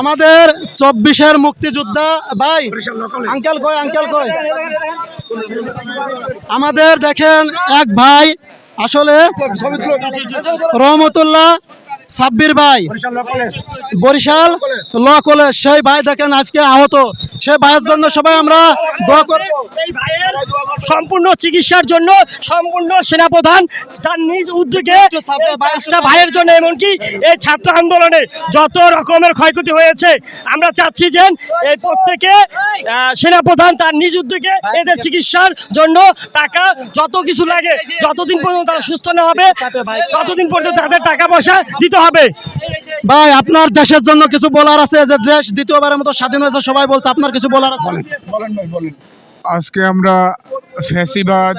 আমাদের চব্বিশের মুক্তিযোদ্ধা ভাই, আঙ্কেল কয় আঙ্কেল কয়? আমাদের দেখেন এক ভাই, আসলে রহমতুল্লাহ সাব্বির ভাই, বরিশাল ল কলেজ, সেই ভাই দেখেন আজকে আহত। সেই ভাইয়ের জন্য সবাই আমরা দোয়া ভাইয়ের সম্পূর্ণ চিকিৎসার জন্য সম্পূর্ণ সেনাপ্রধান তার নিজ উদ্যোগে পাঁচটা ভাইয়ের জন্য এমনকি এই ছাত্র আন্দোলনে যত রকমের ক্ষয়ক্ষতি হয়েছে আমরা চাচ্ছি যে এই প্রত্যেকে সেনাপ্রধান তার নিজ উদ্যোগে এদের চিকিৎসার জন্য টাকা যত কিছু লাগে যতদিন পর্যন্ত তারা সুস্থ না হবে ততদিন পর্যন্ত তাদের টাকা পয়সা দিতে হবে। ভাই আপনার দেশের জন্য কিছু বলার আছে? যে দেশ দ্বিতীয়বারের মতো স্বাধীন হয়েছে সবাই বলছে আপনার কিছু বলার আছে? আজকে আমরা ফ্যাসিবাদ,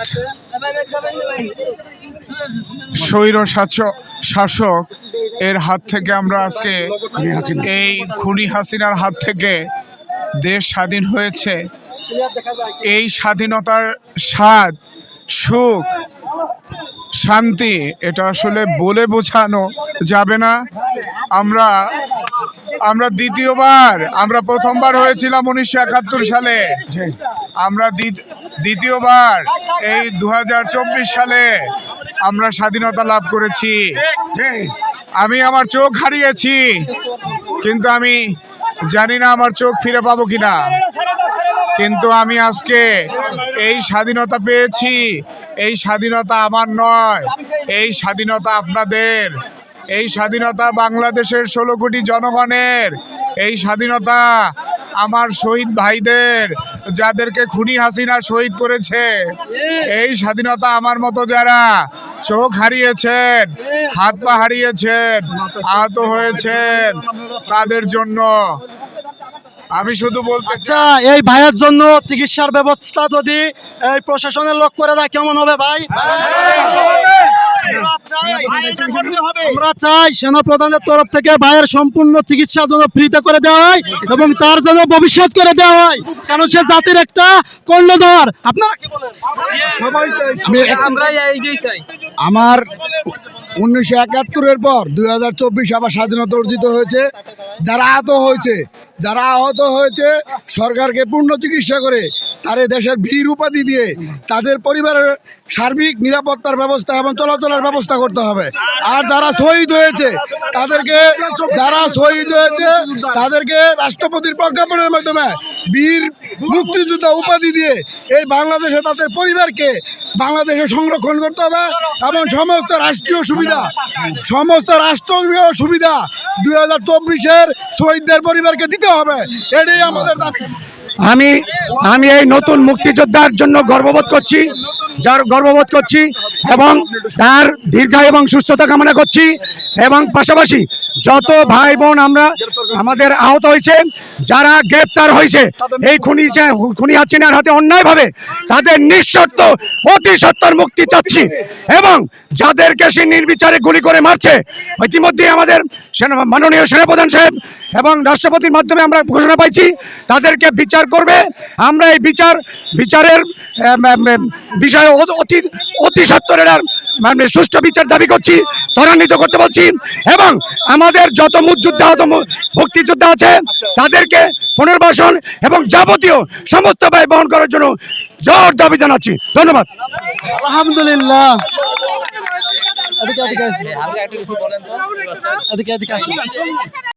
স্বৈর শাসক এর হাত থেকে আমরা আজকে এই খুনি হাসিনার হাত থেকে দেশ স্বাধীন হয়েছে। এই স্বাধীনতার স্বাদ, সুখ, শান্তি, এটা আসলে বলে বোঝানো যাবে না। আমরা আমরা দ্বিতীয়বার, আমরা প্রথমবার হয়েছিলাম উনিশশো একাত্তর সালে। আমরা দ্বিত- দ্বিতীয়বার এই দু হাজার চব্বিশ সালে আমরা স্বাধীনতা লাভ করেছি। আমি আমার চোখ হারিয়েছি, কিন্তু আমি জানি না আমার চোখ ফিরে পাবো কিনা। কিন্তু আমি আজকে এই স্বাধীনতা পেয়েছি, এই স্বাধীনতা আমার নয়, এই স্বাধীনতা আপনাদের, এই স্বাধীনতা বাংলাদেশের ষোলো কোটি জনগণের, এই স্বাধীনতা আমার শহীদ ভাইদের যাদেরকে খুনি হাসিনা শহীদ করেছে। এই স্বাধীনতা আমার মতো যারা চোখ হারিয়েছেন হাত পা হারিয়েছেন আহত হয়েছেন তাদের জন্য আমি শুধু বলতে চাই আচ্ছা এই ভাইয়ের জন্য চিকিৎসার ব্যবস্থা যদি এই প্রশাসনের লোক করে দেয় কেমন হবে ভাই? আমরা চাই। আমরা সেনা প্রধানের তরফ থেকে ভাইয়ের সম্পূর্ণ চিকিৎসার জন্য ফ্রিতে করে দেওয়া হয় এবং তার জন্য ভবিষ্যৎ করে দেওয়া হয়। কারণ সে জাতির একটা কর্ণধর। আপনারা কি বলেন? আমার উনিশশো একাত্তরের পর দুই হাজার চব্বিশ আবার স্বাধীনতা অর্জিত হয়েছে। যারা আহত হয়েছে যারা আহত হয়েছে, সরকারকে পূর্ণ চিকিৎসা করে তারে দেশের বীর উপাধি দিয়ে তাদের পরিবারের সার্বিক নিরাপত্তার ব্যবস্থা এবং চলাচলের ব্যবস্থা করতে হবে। আর যারা শহীদ হয়েছে তাদেরকে যারা শহীদ হয়েছে, তাদেরকে রাষ্ট্রপতির প্রজ্ঞাপনের মাধ্যমে বীর মুক্তিযোদ্ধা উপাধি দিয়ে এই বাংলাদেশে তাদের পরিবারকে বাংলাদেশে সংরক্ষণ করতে হবে এবং সমস্ত রাষ্ট্রীয় সুবিধা, সমস্ত রাষ্ট্রীয় সুবিধা দুই হাজার চব্বিশের শহীদদের পরিবারকে দিতে হবে। এটাই আমাদের দাবি। আমি আমি এই নতুন মুক্তিযোদ্ধার জন্য গর্ববোধ করছি, যার গর্ববোধ করছি এবং তার দীর্ঘায় এবং সুস্থতা কামনা করছি এবং পাশাপাশি যত ভাই বোন আমরা আমাদের আহত হয়েছে, যারা গ্রেপ্তার হয়েছে, এই খুনি খুনি হাসিনার হাতে অন্যায়ভাবে তাদের নিঃশর্ত, অতি সত্তর মুক্তি চাচ্ছি এবং যাদেরকে সে নির্বিচারে গুলি করে মারছে, ইতিমধ্যে আমাদের মাননীয় সেনাপ্রধান সাহেব এবং রাষ্ট্রপতির মাধ্যমে আমরা ঘোষণা পাইছি, তাদেরকে বিচার করবে। আমরা এই বিচার বিচারের বিষয়ে অতি অতি সত্তরের মানে সুষ্ঠু বিচার দাবি করছি ত্বরান্বিত করতে বলছি এবং আমাদের যত মুক্তিযোদ্ধা হত মু- মুক্তিযোদ্ধা আছে তাদেরকে পুনর্বাসন এবং যাবতীয় সমস্ত ব্যয় বহন করার জন্য জোর দাবি জানাচ্ছি ধন্যবাদ আলহামদুলিল্লাহ এদিকে এদিকে আসুন। এদিকে এদিকে আসুন।